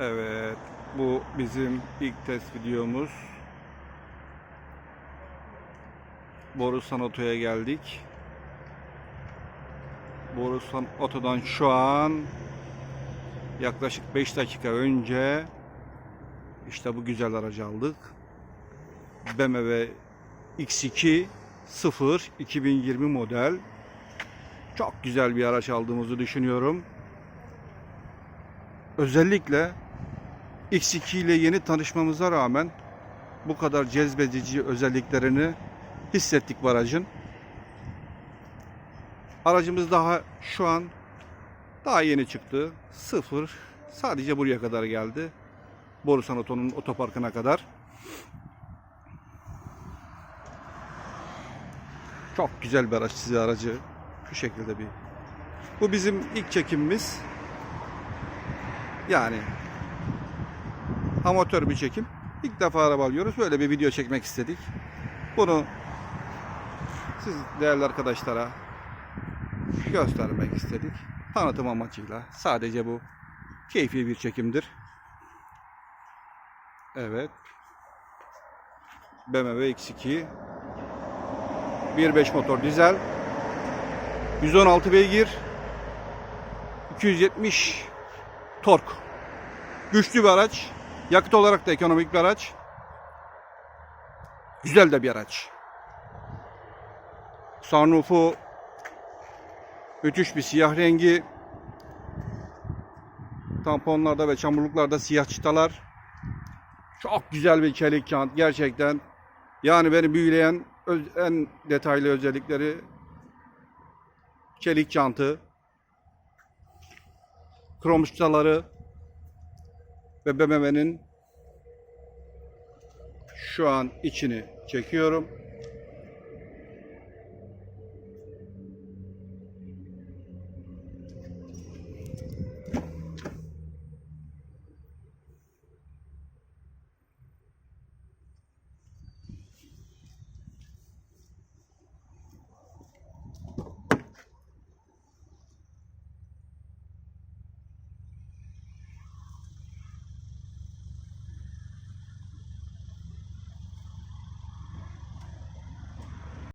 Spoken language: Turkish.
Evet, bu bizim ilk test videomuz. Borusan Oto'ya geldik. Borusan Oto'dan şu an yaklaşık 5 dakika önce işte bu güzel aracı aldık. BMW X2 0 2020 model. Çok güzel bir araç aldığımızı düşünüyorum. Özellikle X2 ile yeni tanışmamıza rağmen bu kadar cezbedici özelliklerini hissettik bu aracın. Aracımız daha şu an daha yeni çıktı. Sıfır. Sadece buraya kadar geldi. Borusan Oto'nun otoparkına kadar. Çok güzel bir araç size aracı. Şu şekilde bir. Bu bizim ilk çekimimiz. Yani amatör bir çekim. İlk defa araba alıyoruz. Böyle bir video çekmek istedik. Bunu siz değerli arkadaşlara göstermek istedik. Tanıtım amacıyla. Sadece bu keyfi bir çekimdir. Evet. BMW X2 1.5 motor dizel 116 beygir 270 tork güçlü bir araç yakıt olarak da ekonomik bir araç. Güzel de bir araç. Sunroofu müthiş bir siyah rengi. Tamponlarda ve çamurluklarda siyah çıtalar. Çok güzel bir çelik kağıt gerçekten. Yani beni büyüleyen en detaylı özellikleri. Çelik çantı, krom çıtaları ve BMW'nin şu an içini çekiyorum.